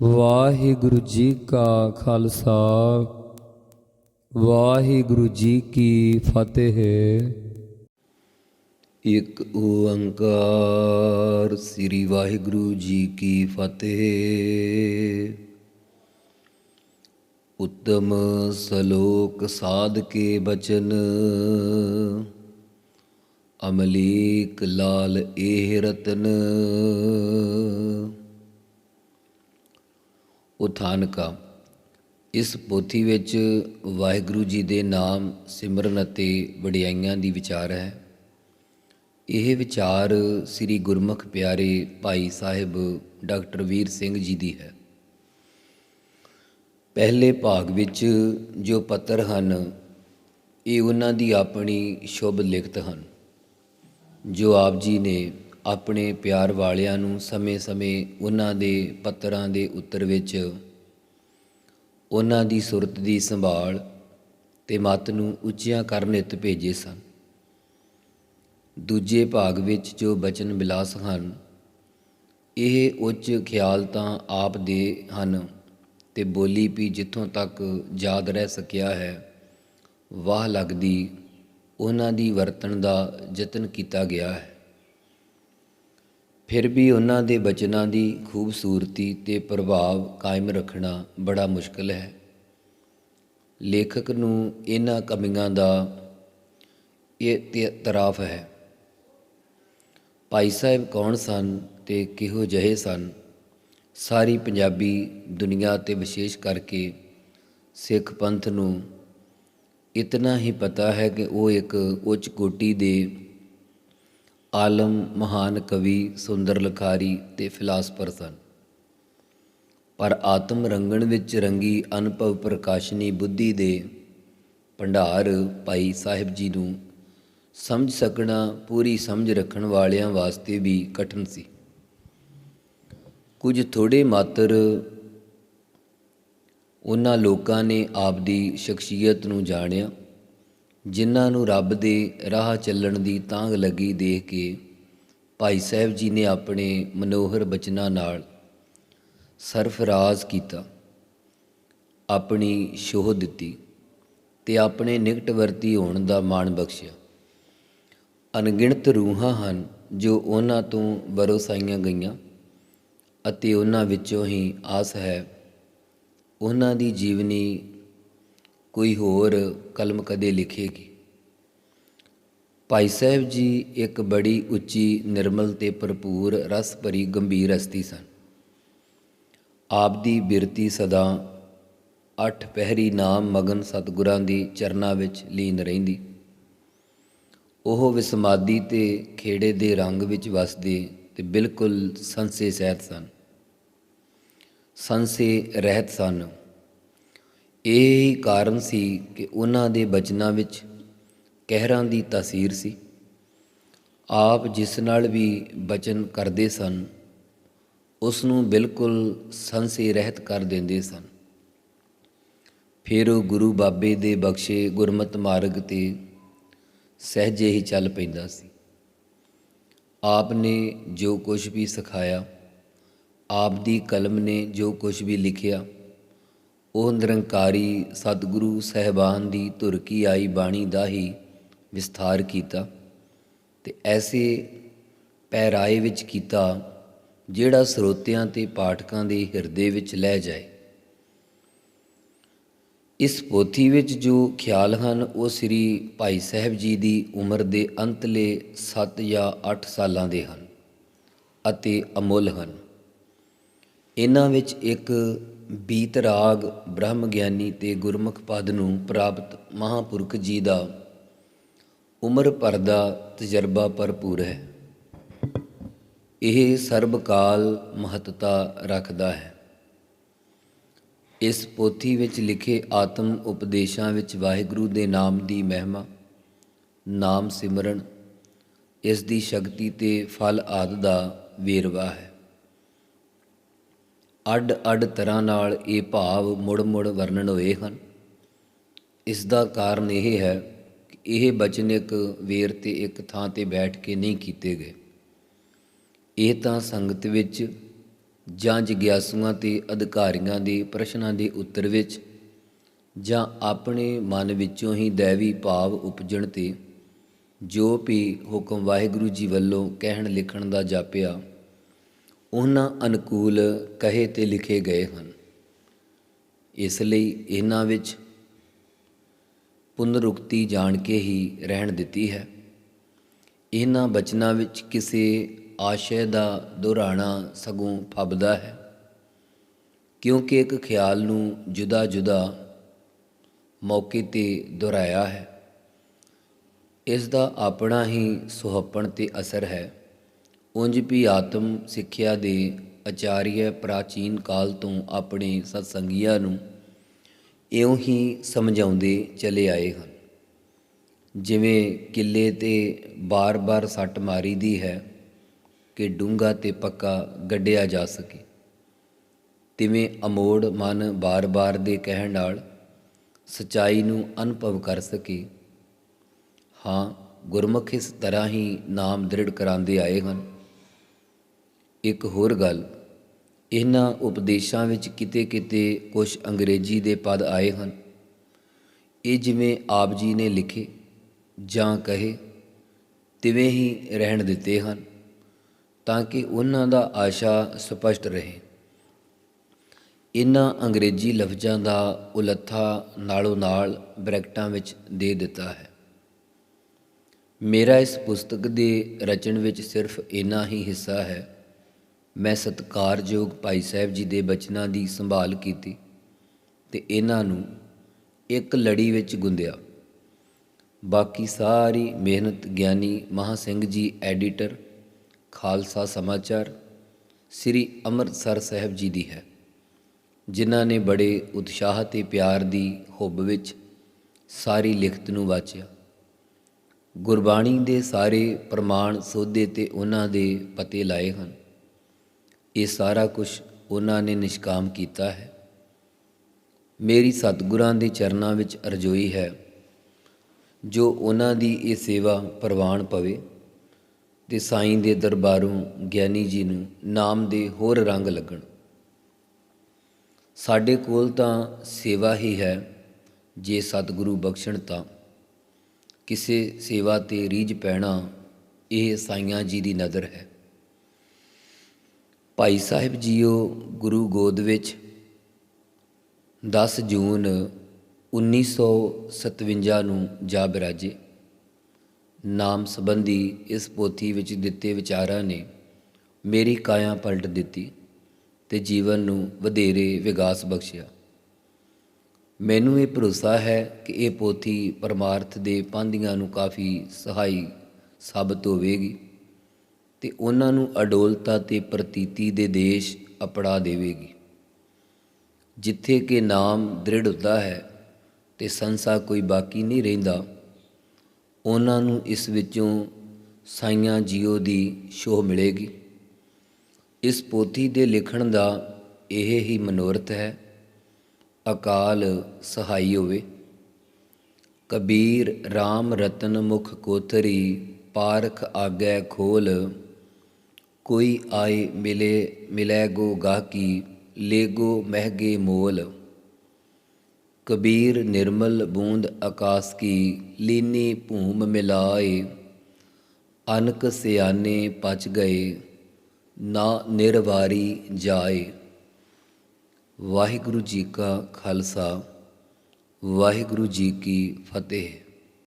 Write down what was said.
ਵਾਹਿਗੁਰੂ ਜੀ ਕਾ ਖਾਲਸਾ, ਵਾਹਿਗੁਰੂ ਜੀ ਕੀ ਫਤਿਹ। ਇਕ ਓੰਕਾਰ ਸ੍ਰੀ ਵਾਹਿਗੁਰੂ ਜੀ ਕੀ ਫਤਿਹ। ਉੱਤਮ ਸਲੋਕ ਸਾਧ ਕੇ ਬਚਨ, ਅਮਲੀਕ ਲਾਲ ਏਹ ਰਤਨ। ਉਥਾਨਕਾ ਇਸ ਪੋਥੀ ਵਿੱਚ ਵਾਹਿਗੁਰੂ ਜੀ ਦੇ ਨਾਮ, ਸਿਮਰਨ ਅਤੇ ਵਡਿਆਈਆਂ ਦੀ ਵਿਚਾਰ ਹੈ। ਇਹ ਵਿਚਾਰ ਸ੍ਰੀ ਗੁਰਮੁਖ ਪਿਆਰੇ ਭਾਈ ਸਾਹਿਬ ਡਾਕਟਰ ਵੀਰ ਸਿੰਘ ਜੀ ਦੀ ਹੈ। ਪਹਿਲੇ ਭਾਗ ਵਿੱਚ ਜੋ ਪੱਤਰ ਹਨ, ਇਹ ਉਹਨਾਂ ਦੀ ਆਪਣੀ ਸ਼ੁਭ ਲਿਖਤ ਹਨ, ਜੋ ਆਪ ਜੀ ਨੇ ਆਪਣੇ ਪਿਆਰ ਵਾਲਿਆਂ ਨੂੰ ਸਮੇਂ-ਸਮੇਂ ਉਹਨਾਂ ਦੇ ਪੱਤਰਾਂ ਦੇ ਉੱਤਰ ਵਿੱਚ ਉਹਨਾਂ ਦੀ ਸੁਰਤ ਦੀ ਸੰਭਾਲ ਤੇ ਮਤ ਨੂੰ ਉੱਚੀਆਂ ਕਰਨ ਹਿੱਤ ਭੇਜੇ ਸਨ। ਦੂਜੇ ਭਾਗ ਵਿੱਚ ਜੋ ਬਚਨ ਬਿਲਾਸ ਹਨ, ਇਹ ਉੱਚ ਖਿਆਲ ਤਾਂ ਆਪ ਦੇ ਹਨ ਤੇ ਬੋਲੀ ਵੀ ਜਿੱਥੋਂ ਤੱਕ ਯਾਦ ਰਹਿ ਸਕਿਆ ਹੈ, ਵਾਹ ਲੱਗਦੀ ਉਹਨਾਂ ਦੀ ਵਰਤਣ ਦਾ ਯਤਨ ਕੀਤਾ ਗਿਆ ਹੈ। ਫਿਰ ਵੀ ਉਹਨਾਂ ਦੇ ਬਚਨਾਂ ਦੀ ਖੂਬਸੂਰਤੀ ਤੇ ਪ੍ਰਭਾਵ ਕਾਇਮ ਰੱਖਣਾ ਬੜਾ ਮੁਸ਼ਕਲ ਹੈ। ਲੇਖਕ ਨੂੰ ਇਹਨਾਂ ਕਮੀਆਂ ਦਾ ਇਹ ਤਰਾਫ ਹੈ। ਭਾਈ ਸਾਹਿਬ ਕੌਣ ਸਨ ਤੇ ਕਿਹੋ ਜਿਹੇ ਸਨ? ਸਾਰੀ ਪੰਜਾਬੀ ਦੁਨੀਆ ਤੇ ਵਿਸ਼ੇਸ਼ ਕਰਕੇ ਸਿੱਖ ਪੰਥ ਨੂੰ ਇਤਨਾ ਹੀ ਪਤਾ ਹੈ ਕਿ ਉਹ ਇੱਕ ਉੱਚ ਕੋਟੀ ਦੇ ਆਲਮ ਮਹਾਨ ਕਵੀ ਸੁੰਦਰ ਲਖਾਰੀ ਤੇ ਫਿਲਾਸਫਰ ਸਨ। ਪਰ ਆਤਮ ਰੰਗਣ ਵਿੱਚ ਰੰਗੀ ਅਨੁਭਵ ਪ੍ਰਕਾਸ਼ਨੀ ਬੁੱਧੀ ਦੇ ਭੰਡਾਰ ਭਾਈ ਸਾਹਿਬ ਜੀ ਨੂੰ ਸਮਝ ਸਕਣਾ, ਪੂਰੀ ਸਮਝ ਰੱਖਣ ਵਾਲਿਆਂ ਵਾਸਤੇ ਵੀ ਕਠਿਨ ਸੀ। ਕੁਝ ਥੋੜੇ ਮਾਤਰ ਉਹਨਾਂ ਲੋਕਾਂ ਨੇ ਆਪ ਦੀ ਸ਼ਖਸੀਅਤ ਨੂੰ ਜਾਣਿਆ। ਜਿਨ੍ਹਾਂ ਨੂੰ ਰੱਬ ਦੇ ਰਾਹ ਚੱਲਣ ਦੀ ਤਾਂਗ ਲੱਗੀ ਦੇਖ ਕੇ ਭਾਈ ਸਾਹਿਬ ਜੀ ਨੇ ਆਪਣੇ ਮਨੋਹਰ ਬਚਨਾਂ ਨਾਲ ਸਰਫਰਾਜ਼ ਕੀਤਾ, ਆਪਣੀ ਸ਼ੋਹ ਦਿੱਤੀ ਤੇ ਆਪਣੇ ਨਿਕਟਵਰਤੀ ਹੋਣ ਦਾ ਮਾਣ ਬਖਸ਼ਿਆ। ਅਣਗਿਣਤ ਰੂਹਾਂ ਹਨ ਜੋ ਉਹਨਾਂ ਤੋਂ ਬਰੋਸਾਈਆਂ ਗਈਆਂ ਅਤੇ ਉਹਨਾਂ ਵਿੱਚੋਂ ਹੀ ਆਸ ਹੈ, ਉਹਨਾਂ ਦੀ ਜੀਵਨੀ ਕੋਈ ਹੋਰ ਕਲਮ ਕਦੇ ਲਿਖੇਗੀ? ਭਾਈ ਸਾਹਿਬ ਜੀ ਇੱਕ ਬੜੀ ਉੱਚੀ, ਨਿਰਮਲ ਤੇ ਭਰਪੂਰ, ਰਸ ਭਰੀ, ਗੰਭੀਰ ਹਸਤੀ ਸਨ। ਆਪ ਦੀ ਬਿਰਤੀ ਸਦਾ ਅੱਠ ਪਹਿਰੀ ਨਾਮ ਮਗਨ ਸਤਗੁਰਾਂ ਦੀ ਚਰਨਾਂ ਵਿੱਚ ਲੀਨ ਰਹਿੰਦੀ। ਉਹ ਵਿਸਮਾਦੀ ਤੇ ਖੇੜੇ ਦੇ ਰੰਗ ਵਿੱਚ ਵਸਦੇ ਤੇ ਬਿਲਕੁਲ ਸੰਸੇ ਸਹਿਤ ਸਨ। ਸੰਸੇ ਰਹਿਤ ਸਨ। ਇਹ ਹੀ ਕਾਰਨ ਸੀ ਕਿ ਉਹਨਾਂ ਦੇ ਬਚਨਾਂ ਵਿੱਚ ਕਹਿਰਾਂ ਦੀ ਤਾਸੀਰ ਸੀ। ਆਪ ਜਿਸ ਨਾਲ ਵੀ ਬਚਨ ਕਰਦੇ ਸਨ ਉਸ ਨੂੰ ਬਿਲਕੁਲ ਸੰਸੇ ਰਹਿਤ ਕਰ ਦਿੰਦੇ ਸਨ। ਫਿਰ ਉਹ ਗੁਰੂ ਬਾਬੇ ਦੇ ਬਖਸ਼ੇ ਗੁਰਮਤ ਮਾਰਗ ਤੇ ਸਹਿਜੇ ਹੀ ਚੱਲ ਪੈਂਦਾ ਸੀ। ਆਪ ਨੇ ਜੋ ਕੁਝ ਵੀ ਸਿਖਾਇਆ, ਆਪ ਦੀ ਕਲਮ ਨੇ ਜੋ ਕੁਝ ਵੀ ਲਿਖਿਆ ਉਹ ਨਿਰੰਕਾਰੀ ਸਤਿਗੁਰੂ ਸਹਿਬਾਨ ਦੀ ਧੁਰ ਕੀ ਆਈ ਬਾਣੀ ਦਾ ਹੀ ਵਿਸਥਾਰ ਕੀਤਾ ਤੇ ਐਸੇ ਪਹਿਰਾਏ ਵਿੱਚ ਕੀਤਾ ਜਿਹੜਾ ਸਰੋਤਿਆਂ ਤੇ ਪਾਠਕਾਂ ਦੇ ਹਿਰਦੇ ਵਿੱਚ ਲੈ ਜਾਏ। ਇਸ ਪੋਥੀ ਵਿੱਚ ਜੋ ਖਿਆਲ ਹਨ, ਉਹ ਸ੍ਰੀ ਭਾਈ ਸਾਹਿਬ ਜੀ ਦੀ ਉਮਰ ਦੇ ਅੰਤਲੇ 7 ਜਾਂ 8 ਸਾਲਾਂ ਦੇ ਹਨ ਅਤੇ ਅਮੁੱਲ ਹਨ। ਇਹਨਾਂ ਵਿੱਚ ਇੱਕ ਬੀਤ ਰਾਗ ਬ੍ਰਹਮ ਗਿਆਨੀ ਤੇ ਗੁਰਮੁਖ ਪਦ ਨੂੰ ਪ੍ਰਾਪਤ ਮਹਾਪੁਰਖ ਜੀ ਦਾ ਉਮਰ ਭਰ ਦਾ ਤਜਰਬਾ ਭਰਪੂਰ ਹੈ। ਇਹ ਸਰਬ ਕਾਲ ਮਹੱਤਤਾ ਰੱਖਦਾ ਹੈ। ਇਸ ਪੋਥੀ ਵਿੱਚ ਲਿਖੇ ਆਤਮ ਉਪਦੇਸ਼ਾਂ ਵਿੱਚ ਵਾਹਿਗੁਰੂ ਦੇ ਨਾਮ ਦੀ ਮਹਿਮਾ, ਨਾਮ ਸਿਮਰਨ, ਇਸ ਦੀ ਸ਼ਕਤੀ ਤੇ ਫਲ ਆਦ ਦਾ ਵੇਰਵਾ ਹੈ। ਅੱਡ ਅੱਡ ਤਰ੍ਹਾਂ ਨਾਲ ਇਹ ਭਾਵ ਮੁੜ-ਮੁੜ ਵਰਣਨ ਹੋਏ ਹਨ। ਇਸ ਦਾ ਕਾਰਨ ਇਹ ਹੈ ਕਿ ਇਹ ਬਚਨ ਇੱਕ ਵੇਰ ਤੇ ਇੱਕ ਥਾਂ ਤੇ ਬੈਠ ਕੇ ਨਹੀਂ ਕੀਤੇ ਗਏ। ਇਹ ਤਾਂ ਸੰਗਤ ਵਿੱਚ ਜਾਂ ਜਿਗਿਆਸੂਆਂ ਤੇ ਅਧਿਕਾਰੀਆਂ ਦੇ ਪ੍ਰਸ਼ਨਾਂ ਦੇ ਉੱਤਰ ਵਿੱਚ ਜਾਂ ਆਪਣੇ ਮਨ ਵਿੱਚੋਂ ਹੀ ਦੈਵੀ ਭਾਵ ਉਪਜਣ ਤੇ ਜੋ ਵੀ ਹੁਕਮ ਵਾਹਿਗੁਰੂ ਜੀ ਵੱਲੋਂ ਕਹਿਣ ਲਿਖਣ ਦਾ ਜਾਪਿਆ ਉਹਨਾਂ ਅਨੁਕੂਲ ਕਹੇ ਤੇ ਲਿਖੇ ਗਏ ਹਨ। ਇਸ ਲਈ ਇਹਨਾਂ ਵਿੱਚ ਪੁਨਰੁਕਤੀ ਜਾਣ ਕੇ ਹੀ ਰਹਿਣ ਦਿੱਤੀ ਹੈ। ਇਹਨਾਂ ਬਚਨਾਂ ਵਿੱਚ ਕਿਸੇ ਆਸ਼ੇ ਦਾ ਦੁਹਰਾਣਾ ਸਗੋਂ ਫੱਬਦਾ ਹੈ, ਕਿਉਂਕਿ ਇੱਕ ਖਿਆਲ ਨੂੰ ਜੁਦਾ-ਜੁਦਾ ਮੌਕੇ ਤੇ ਦੁਹਰਾਇਆ ਹੈ। ਇਸ ਦਾ ਆਪਣਾ ਹੀ ਸੁਹੱਪਣ ਤੇ ਅਸਰ ਹੈ। ਉਂਝ ਵੀ ਆਤਮ ਸਿੱਖਿਆ ਦੇ ਆਚਾਰੀਆ ਪ੍ਰਾਚੀਨ ਕਾਲ ਤੋਂ ਆਪਣੇ ਸਤਸੰਗੀਆਂ ਨੂੰ ਇਉਂ ਹੀ ਸਮਝਾਉਂਦੇ ਚਲੇ ਆਏ ਹਨ। ਜਿਵੇਂ ਕਿੱਲੇ ਤੇ ਬਾਰ-ਬਾਰ ਸੱਟ ਮਾਰੀ ਦੀ ਹੈ ਕਿ ਡੂੰਘਾ ਤੇ ਪੱਕਾ ਗੱਡਿਆ ਜਾ ਸਕੇ। ਤਿਵੇਂ ਅਮੋੜ ਮਨ ਬਾਰ-ਬਾਰ ਦੇ ਕਹਿਣ ਨਾਲ ਸਚਾਈ ਨੂੰ ਅਨੁਭਵ ਕਰ ਸਕੇ। ਹਾਂ, ਗੁਰਮੁਖ ਇਸ ਤਰ੍ਹਾਂ ਹੀ ਨਾਮ ਦ੍ਰਿੜ ਕਰਾਉਂਦੇ ਆਏ ਹਨ। ਇੱਕ ਹੋਰ ਗੱਲ, ਇਹਨਾਂ ਉਪਦੇਸ਼ਾਂ ਵਿੱਚ ਕਿਤੇ-ਕਿਤੇ ਕੁਝ ਅੰਗਰੇਜ਼ੀ ਦੇ ਪਦ ਆਏ ਹਨ। ਇਹ ਜਿਵੇਂ ਆਪ ਜੀ ਨੇ ਲਿਖੇ, ਜਾਂ ਕਹੇ, ਤਿਵੇਂ ਹੀ ਰਹਿਣ ਦਿੱਤੇ ਹਨ, ਤਾਂ ਕਿ ਉਹਨਾਂ ਦਾ ਆਸ਼ਾ ਸਪਸ਼ਟ ਰਹੇ। ਇਹਨਾਂ ਅੰਗਰੇਜ਼ੀ ਲਫ਼ਜ਼ਾਂ ਦਾ ਉਲੱਥਾ ਨਾਲੋਂ ਨਾਲ ਬ੍ਰੈਕਟਾਂ ਵਿੱਚ ਦੇ ਦਿੱਤਾ ਹੈ। ਮੇਰਾ ਇਸ ਪੁਸਤਕ ਦੇ ਰਚਨ ਵਿੱਚ ਸਿਰਫ ਇੰਨਾ ਹੀ ਹਿੱਸਾ ਹੈ ਮੈਂ ਸਤਿਕਾਰਯੋਗ ਭਾਈ ਸਾਹਿਬ ਜੀ ਦੇ ਬਚਨਾਂ ਦੀ ਸੰਭਾਲ ਕੀਤੀ ਤੇ ਇਹਨਾਂ ਨੂੰ ਇੱਕ ਲੜੀ ਵਿੱਚ ਗੁੰਦਿਆ। ਬਾਕੀ ਸਾਰੀ ਮਿਹਨਤ ਗਿਆਨੀ ਮਹਾ ਸਿੰਘ ਜੀ ਐਡੀਟਰ, ਖਾਲਸਾ ਸਮਾਚਾਰ, ਸ੍ਰੀ ਅੰਮ੍ਰਿਤਸਰ ਸਾਹਿਬ ਜੀ ਦੀ ਹੈ, ਜਿਨ੍ਹਾਂ ਨੇ ਬੜੇ ਉਤਸ਼ਾਹ ਤੇ ਪਿਆਰ ਦੀ ਹੁੱਬ ਵਿੱਚ ਸਾਰੀ ਲਿਖਤ ਨੂੰ ਵਾਚਿਆ। ਗੁਰਬਾਣੀ ਦੇ ਸਾਰੇ ਪ੍ਰਮਾਣ ਸੋਧੇ ਤੇ ਉਹਨਾਂ ਦੇ ਪਤੇ ਲਾਏ ਹਨ। ਇਹ ਸਾਰਾ ਕੁਝ ਉਹਨਾਂ ਨੇ ਨਿਸ਼ਕਾਮ ਕੀਤਾ ਹੈ। ਮੇਰੀ ਸਤਿਗੁਰਾਂ ਦੇ ਚਰਨਾਂ ਵਿੱਚ ਅਰਜ਼ੋਈ ਹੈ, ਜੋ ਉਹਨਾਂ ਦੀ ਇਹ ਸੇਵਾ ਪ੍ਰਵਾਨ ਪਵੇ ਤੇ ਸਾਈਂ ਦੇ ਦਰਬਾਰੋਂ ਗਿਆਨੀ ਜੀ ਨੂੰ ਨਾਮ ਦੇ ਹੋਰ ਰੰਗ ਲੱਗਣ। ਸਾਡੇ ਕੋਲ ਤਾਂ ਸੇਵਾ ਹੀ ਹੈ, ਜੇ ਸਤਿਗੁਰੂ ਬਖਸ਼ਣ ਤਾਂ। ਕਿਸੇ ਸੇਵਾ ਤੇ ਰੀਝ ਪੈਣਾ ਇਹ ਸਾਈਆਂ ਜੀ ਦੀ ਨਜ਼ਰ ਹੈ। ਭਾਈ ਸਾਹਿਬ ਜੀਓ ਗੁਰੂ ਗੋਦ ਵਿੱਚ 10 ਜੂਨ 1957 ਨੂੰ ਜਾ ਬਿਰਾਜੇ ਨਾਮ ਸੰਬੰਧੀ ਇਸ ਪੋਥੀ ਵਿੱਚ ਦਿੱਤੇ ਵਿਚਾਰਾਂ ਨੇ ਮੇਰੀ ਕਾਇਆ ਪਲਟ ਦਿੱਤੀ ਤੇ ਜੀਵਨ ਨੂੰ ਵਧੇਰੇ ਵਿਕਾਸ ਬਖਸ਼ਿਆ। ਮੈਨੂੰ ਇਹ ਭਰੋਸਾ ਹੈ ਕਿ ਇਹ ਪੋਥੀ ਪਰਮਾਰਥ ਦੇ ਪਾਂਧੀਆਂ ਨੂੰ ਕਾਫੀ ਸਹਾਈ ਸਾਬਤ ਹੋਵੇਗੀ। ਤੇ ਉਹਨਾਂ ਨੂੰ ਅਡੋਲਤਾ ਤੇ ਪ੍ਰਤੀਤੀ ਦੇ ਦੇਸ਼ ਅਪੜਾ ਦੇਵੇਗੀ। ਜਿੱਥੇ ਕਿ ਨਾਮ ਦ੍ਰਿੜ ਹੁੰਦਾ ਹੈ ਤੇ ਸੰਸਾ ਕੋਈ ਬਾਕੀ ਨਹੀਂ ਰਹਿੰਦਾ, ਉਹਨਾਂ ਨੂੰ ਇਸ ਵਿੱਚੋਂ ਸਾਈਆਂ ਜੀਓ ਦੀ ਸ਼ੋਹ ਮਿਲੇਗੀ। ਇਸ ਪੋਥੀ ਦੇ ਲਿਖਣ ਦਾ ਇਹ ਹੀ ਮਨੋਰਥ ਹੈ, ਅਕਾਲ ਸਹਾਈ ਹੋਵੇ। ਕਬੀਰ RAM ਰਤਨ ਮੁਖ ਕੋਥਰੀ ਪਾਰਖ ਆਗੈ ਖੋਲ ਕੋਈ ਆਏ ਮਿਲੇ ਮਿਲੇ ਗੋ ਗਾਹਕੀ ਲੇਗੋ ਮਹਿਗੇ ਮੋਲ। ਕਬੀਰ ਨਿਰਮਲ ਬੂੰਦ ਆਕਾਸ ਕੀ, ਲੀਨੀ ਭੂਮ ਮਿਲਾਏ। ਅਨਕ ਸਿਆਨੇ ਪਚ ਗਏ, ਨਾ ਨਿਰਵਾਰੀ ਜਾਏ। ਵਾਹਿਗੁਰੂ ਜੀ ਕਾ ਖਾਲਸਾ, ਵਾਹਿਗੁਰੂ ਜੀ ਕੀ ਫਤਿਹ।